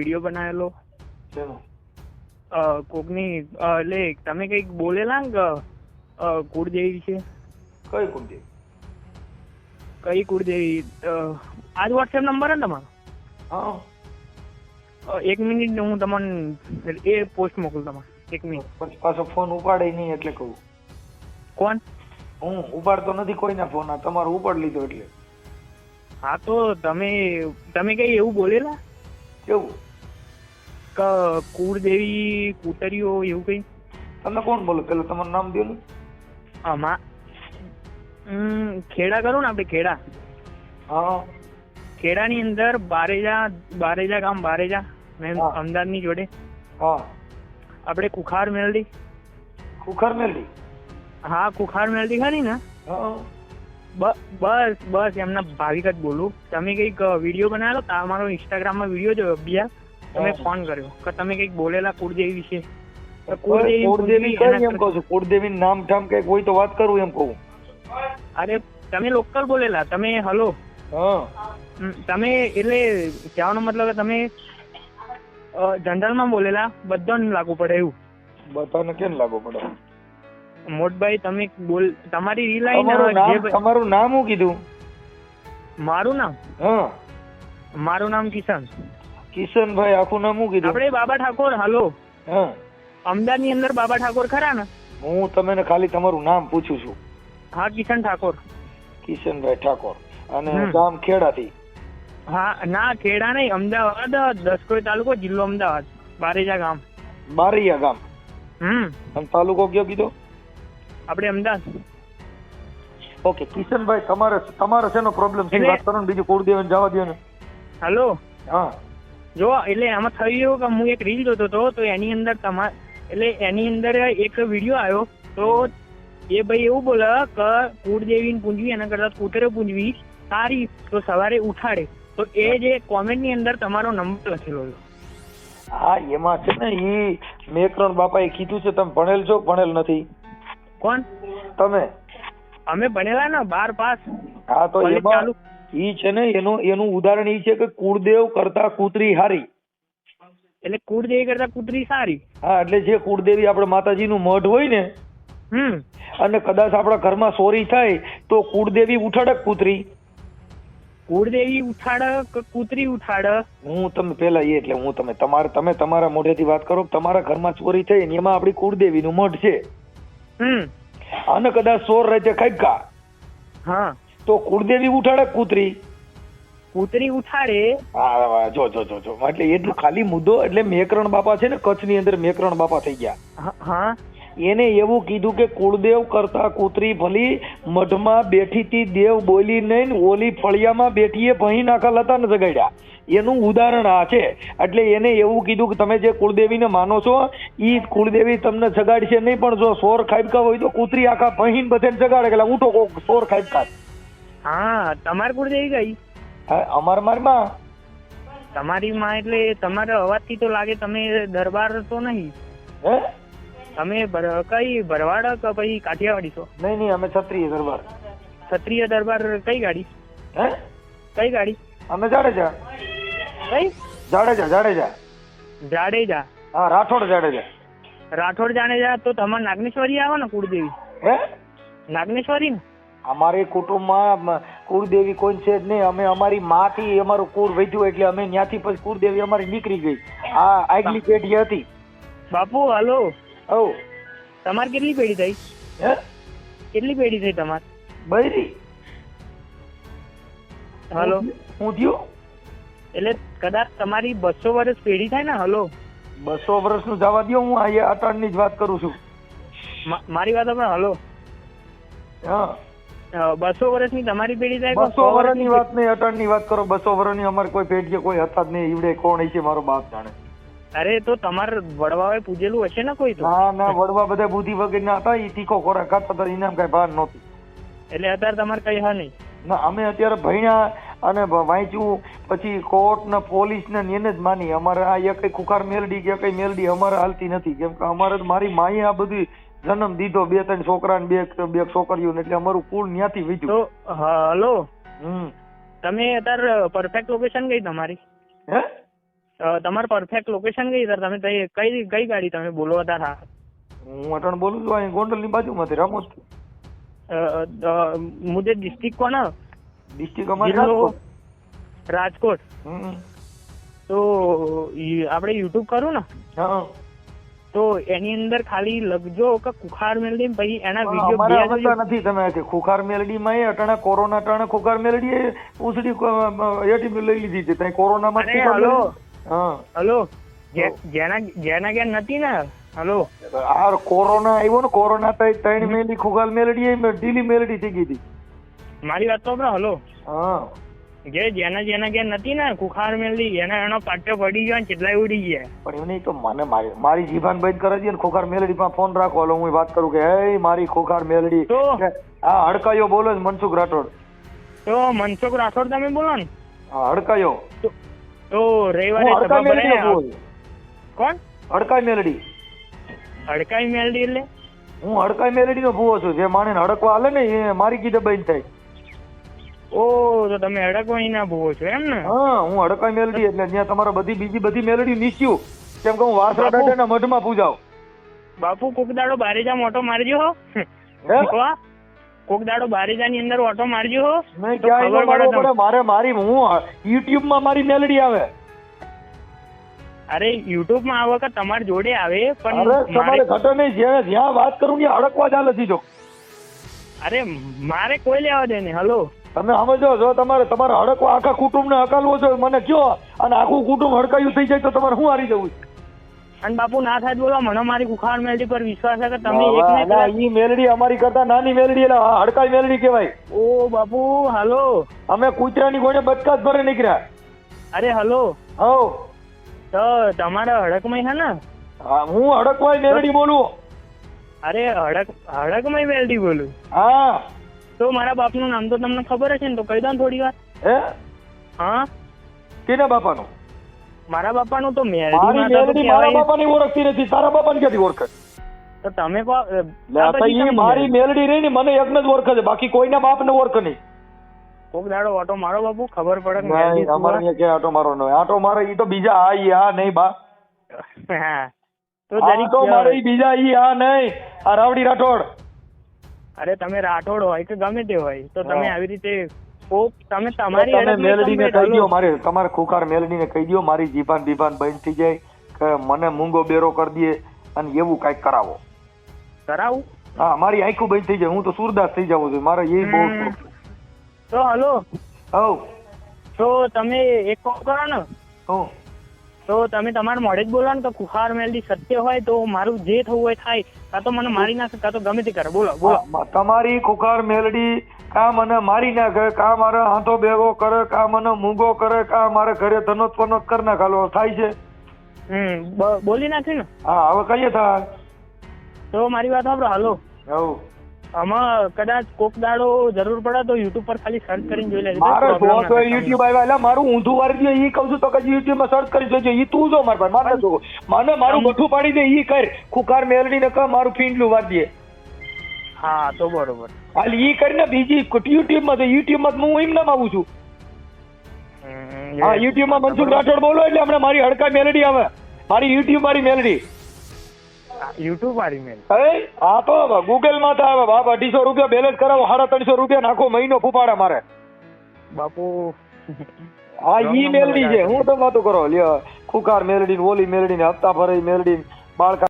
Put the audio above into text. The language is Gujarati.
વીડિયો બનાવેલો? કોકની એટલે તમે કંઈક બોલેલા ને કુળદેવી છે કઈ કુળદેવી? કઈ કુળદેવી? આજ વોટ્સએપ નંબર ને તમારો? હા. એક મિનિટ હું તમને એ પોસ્ટ મોકલું તમારે. એક મિનિટ પાછો ફોન ઉપાડે નહીં એટલે કહું. કોણ? હું ઉપાડતો નથી કોઈના ફોન આ તમારો ઉપાડ લીધો એટલે. હા તો તમે તમે કઈ એવું બોલેલા? કેવું? કે કુળદેવી કુતરીઓ એવું કઈ? તમે કોણ બોલો? પેલો તમારું નામ દો આમાં ખેડા કરું ને આપણે ખેડા. હા. ખેડાની અંદર બારેજા બારેજા ગામ બારેજા. મેં હા. અમદાવાદની જોડે. હા. આપણે કુખાર મેલડી. કુખાર મેલડી? હા કુખાર મેલડી ખરી ને? બસ બસ એમના ભાવિક જ બોલું. તમે કંઈક વીડિયો બનાવેલો? તમારો ઇન્સ્ટાગ્રામમાં વીડિયો જોયો બીજા તમે. ફોન કર્યો કે તમે કંઈક બોલેલા કુળદેવી વિશે? કુળદેવી કઈ એમ કહું છું? કુળદેવી નામ ઠામ કંઈક હોય તો વાત કરું એમ કહું. અરે તમે લોકલ બોલેલા તમે હલો. તમે એટલે કહેવાનો મતલબ તમે જનરલમાં બોલેલા બધાને લાગુ પડે એવું. બધાને કેમ લાગુ પડે? મોટભાઈ તમે બોલ તમારી રીલ તમારું નામ ભાઈ- તમારું નામ શું કીધું? મારું નામ? હા. મારું નામ કિશન. કિશનભાઈ આખું નામ શું કીધું? આપણે બાબા ઠાકોર હાલો. હા. અમદાવાદની અંદર બાબા ઠાકોર ખરા ને? હું તમને ખાલી તમારું નામ પૂછું છું. હા કિશન ઠાકોર. કિશનભાઈ ઠાકોર. અને. ગામ ખેડાથી? હા ના ખેડા નહીં અમદાવાદ દસકોઈ તાલુકો જિલ્લો અમદાવાદ. બારેજા ગામ. બારૈયા ગામ. હમ. અને તાલુકો કયો કીધો? આપણે અમદાવાદ. ઓકે કિશનભાઈ તમારે તમારે શેનો પ્રોબ્લેમ છે? વાત કરો ને બીજું દેવાનું જવા દો ને. હલો. હા. જો એટલે આમાં થયું એવું કે હું એક રીલ જોતો હતો તો એની અંદર તમાર એટલે એની અંદર એક વીડિયો આવ્યો તો એ ભાઈ એવું બોલે કે કુળદેવીને પૂંજવી એના કરતા કૂતરે પૂંજવી સારી તો સવારે ઉઠાડે. તો એ જે કોમેન્ટની અંદર તમારો નંબર લખેલો હતો. હા એમાં છે ને ઈ મેકરણ બાપાએ કીધું છે તમે ભણેલ છો ભણેલ નથી? કોણ? તમે? અમે ભણેલા ને બાર પાસ. હા તો એમાં. ઈ છે ને એનું એનું ઉદાહરણ ઈ છે કે કુળદેવ કરતા કૂતરી હારી. એટલે કુળદેવી કરતા કૂતરી સારી. હા એટલે જે કુળદેવી આપણે માતાજીનું મઢ હોય ને હમ. અને કદાચ આપણા ઘરમાં ચોરી થાય તો કુળદેવી ઉઠાડે કે કૂતરી. કુળદેવી ઉઠાડક કૂતરી ઉઠાડક. હું તમે પેલા એ એટલે હું તમે તમારે તમે તમારા મોઢેથી વાત કરો તમારા ઘરમાં ચોરી થઈ ને એમાં આપણી કુળદેવીનું મઢ છે. હમ. અને કદાચ ચોર રહેતે ખાઈકા હા. તો કુળદેવી ઉઠાડે કૂતરી? કૂતરી ઉઠાડે. હા હા, જો જો જો જો. એટલે એટલું ખાલી મુદ્દો એટલે મેકરણ બાપા છે ને કચ્છની અંદર મેકરણ બાપા થઈ ગયા. હ- હા. એને એવું કીધું કે કુળદેવ કરતા કૂતરી ભલી મઢમાં બેઠી તી દેવ બોલી નહીં ઓલી ફળિયામાં બેઠીએ ભહી નાખા લતા ને જગાડ્યા. એનું ઉદાહરણ આ છે. એટલે એને એવું કીધું કે તમે જે કુળદેવીને માનો છો ઈ કુળદેવી તમને જગાડશે નહીં પણ જો સોર ખાબકા હોય તો કૂતરી આખા ભહીને બધે જગાડે એટલે ઉઠો કોક સોર ખાબકા. હા તમારપુર જઈ ગઈ? અમાર મારમાં તમારી માં એટલે તમારા અવાજથી તો લાગે તમે દરબાર તો નહીં. હે? તમે કઈ ભરવાડ કે પછી કાઠિયાવાડી છો? નહીં નહીં અમે ક્ષત્રિય દરબાર. ક્ષત્રિય દરબાર કઈ ગાડી? હે? કઈ ગાડી? અમે જાડેજા. કઈ? જાડેજા જાડેજા. જાડેજા. હા રાઠોડ જાડેજા. રાઠોડ જાડેજા તો તમારે નાગનેશ્વરી આવે ને કુળદેવી? હે? નાગનેશ્વરી ને? અમારી કુટુંબમાં કુળદેવી કોઈ છે જ નહીં. અમે અમારી માથી અમારું કુળ વધ્યું એટલે અમે ત્યાંથી પછી કુળદેવી અમારી નીકળી ગઈ. આ આગલી પેઢી હતી. બાપુ હાલો. ઓ તમારે કેટલી પેઢી થઈ? હે? કેટલી પેઢી થઈ તમારે? બૈરી હલો. હું થયું? એટલે કદાચ તમારી બસો વર્ષ પેઢી થાય ને હલો. બસો વર્ષનું જવા દો હું અહીંયા અટાણની જ વાત કરું છું. મારી વાત આપણે હલો. હા. બસો વર્ષની તમારી પેઢી થાય બસો વર્ષની વાત નહીં અટાણની વાત કરો. બસો વર્ષની અમારે કોઈ પેઢી કોઈ હતા જ નહીં. ઈવડે કોણ છે મારો બાપ જાણે. અરે તો તમારે વડવા પૂજેલું હશે ને કોઈ તો? ના ના વડવા બધા બુદ્ધિ વગરના હતા. ઈ તીખો ખોરાક ખાતા હતા. ઇનામ કઈ ભાર નહોતી. એટલે અત્યારે તમારે કઈ હા નહીં? ના અમે અત્યારે ભણ્યા અને વાંચ્યું. પછી કોર્ટ ને પોલીસ ને એને જ માની. અમારે આ એક ખુખાર મેલડી કે કઈ મેલડી અમારે હાલતી નથી. કેમ કે અમારે મારી માએ આ બધી જન્મ દીધો બે ત્રણ છોકરા બે બે છોકરીઓ એટલે અમારું કુળ ન્યાથી વીજ્યું. તો હલો. હમ. તમે અત્યારે પરફેક્ટ લોકેશન કઈ તમારી? હે? તમારું પરફેક્ટ લોકેશન ગઈ સર તમે કઈ કઈ ગાડી તમે બોલો હતા હા? હું અટણ બોલું છું અહીં ગોંડલની બાજુમાંથી રામોદ. મુજે ડિસ્ટ્રિક્ટ કોના ડિસ્ટ્રિક્ટ અમારી રાજકોટ. તો આપણે યુટ્યુબ કરું ને? હા. તો એની અંદર ખાલી લગજો કે કુખાર મેલડી પછી એના વીડિયો નથી તમે કે ખુખાર મેલડી માં અટાણે કોરોના ટાણે ખુખાર મેલડી એ પૂંછડી એટી લઈ લીધી છે. ત્યાં કોરોના માં હલો. હા. હલો. જેના જેના કે નથી ને? હલો. આ કોરોના આવ્યો ને કોરોના તો ત્રણ મેલડી ખુખાર મેલડી એ ઢીલી મેલડી થઈ ગઈ હતી. મારી વાત તો હલો. હા. જે જેના જેના ઘેર નથી ને કુખાર મેલડી એના એનો પાટો પડી ગયો ને કેટલાય ઉડી ગયા. પણ એવું નહીં તો મને મારી મારી જીભાન બંધ કરે છે ને ખોખાર મેલડી માં ફોન રાખો. એટલે હું વાત કરું કે હે મારી ખોખાર મેલડી? હા હડકાયો બોલો મનસુખ રાઠોડ. તો મનસુખ રાઠોડ તમે બોલો ને? હા હડકાયો. તો- રવિવારે સભા ભરાય. કોણ? હડકાઈ મેલડી. હડકાઈ મેલડી એટલે? હું હડકાઈ મેલડી નો ભૂવો છું. જે માણે હડકવા હાલે ને એ મારી કીધે બંધ થાય. ઓ તો તમે અડકવાણી ના ભૂવો છો એમ ને? હા હું હડકાઈ મેલડી એટલે ત્યાં તમારા બધી બીજી બધી મેલડી નીચ્યું કેમ કે હું વાસરા. દાદાના મઢમાં પૂજાવ. બાપુ કોક દાડો બારેજા ઓટો મારજો હો. કોક દાડો બારેજા ની અંદર ઓટો મારજો હો. મેં ક્યાં મારવો પડે મારે મારી હું યુટ્યુબમાં મારી મેલડી આવે. અરે યુટ્યુબમાં આ વખત તમારી જોડે આવે પણ તમારે ઘટો નહીં જ્યાં જ્યાં વાત કરું ત્યાં હડકવા ચાલે જો અરે મારે કોઈ લેવા દે ને હલો. તમે સમજો જો તમારે તમારે હડકવા આખા કુટુંબને હકાલવો છો મને કયો? અને આખું કુટુંબ હડકાયું થઈ જાય તો તમારે શું હારી જવું અને બાપુ ના થાય બોલો મને મારી કુખાર મેલડી પર વિશ્વાસ છે કે તમે એક ના ઈ મેલડી અમારી કરતા નાની મેલડી એટલે હડકાઈ મેલડી કહેવાય. ઓ બાપુ હાલો. અમે કૂતરાની ગોળે બચકા જ ભરે નીકળ્યા. અરે હલો. હો. તો તમારા હડકમય છે ને? હું હડકવાય મેલડી બોલું. અરે હડક હડકમય મેલડી બોલું. હા. તો મારા બાપનું નામ તો તમને ખબર હશે ને તો કહી દો ને થોડી વાર. હે? હા? કેના બાપાનું? મારા બાપાનું તો મારી તો મેલડી મારા બાપાની ઓળખતી નથી. તારા બાપાને ક્યાંથી ઓળખે? તો તમે તો મારી મેલડી રહી ને મને એકને જ ઓળખે છે. બાકી કોઈના બાપને ઓળખે નહીં. કોક દાડો ઓટો મારો બાપુ ખબર પડે કે અમારે ક્યાં આટો મારો નહીં. આટો મારે ઈ તો બીજા આ ઈ આ નહીં બા? હા. તો જરીક આટો મારે બીજા ઈ આ નહીં. આ રાવડી રાઠોડ. અરે તમે રાઠોડ હોય કે ગમે તે હોય તો તમે આવી રીતે કોક તમે તમારી તમે મેલડીને કહી દો મારે તમારે ખુખાર મેલડીને કહી દો મારી જીભાન બીભાન બંધ થઈ જાય કે મને મૂંગો બેરો કરી દે અને એવું કાંઈક કરાવો. કરાવું? હા મારી આંખું બંધ થઈ જાય હું તો સુરદાસ થઈ જાઉં છું મારે એ બહુ તો હલો. હવ. તો તમે એક કામ કરો ને. હું તો તમે તમારા મોઢે જ બોલો ને કે કુખાર મેલડી સત્ય હોય તો મારું જે થવું હોય થાય. કાં તો મને મારી નાખે કાં તો ગમે તે કરે. બોલો બોલો. તમારી ખુખાર મેલડી કા મને મારી નાખે કા મારે હાથો ભેગો કરે કા મને મૂંગો કરે કા મારે ઘરે ધનોત પનોત કર નાખાલો. થાય છે? હમ બોલી નાખી ને. હા હવે કહીએ થાય. તો મારી વાત સાંભળો હાલો. હવ આમાં કદાચ કોક દાડો જરૂર પડે તો યુટ્યુબ પર ખાલી સર્ચ કરીને જોઈ લેજો. મારો જો તો યુટ્યુબ આવ્યા એટલે મારું ઊંધું વાળી દે ઈ કહું છું તો કદી યુટ્યુબમાં સર્ચ કરી જોજો. ઈ તું જો માર પર મારે જો મને મારું ગઠું પાડી દે ઈ કર. ખુકાર મેલડી ને કહ મારું ફીંડલું વારી દે. હા તો બરોબર. હાલ ઈ કરીને બીજી યુટ્યુબમાં તો યુટ્યુબમાં હું એમ નામ આવું છું. હા યુટ્યુબમાં મનસુખ રાઠોડ બોલો એટલે હમણાં મારી હડકા મેલડી આવે. મારી યુટ્યુબ મારી મેલડી. યુટ્યુબ વાળી મેલ. અરે આ તો ગૂગલમાં તો આવે બાપ અઢીસો રૂપિયા બેલેન્સ કરાવો સાડા ત્રણસો રૂપિયા નાખો મહિનો ફૂપાડે મારે. બાપુ. આ ઈ મેલડી છે. હું તો વાતો કરો લ્યો ખુખાર મેલડી ઓલી મેલડી ને હપ્તા ભરાઈ મેલડી બાળકા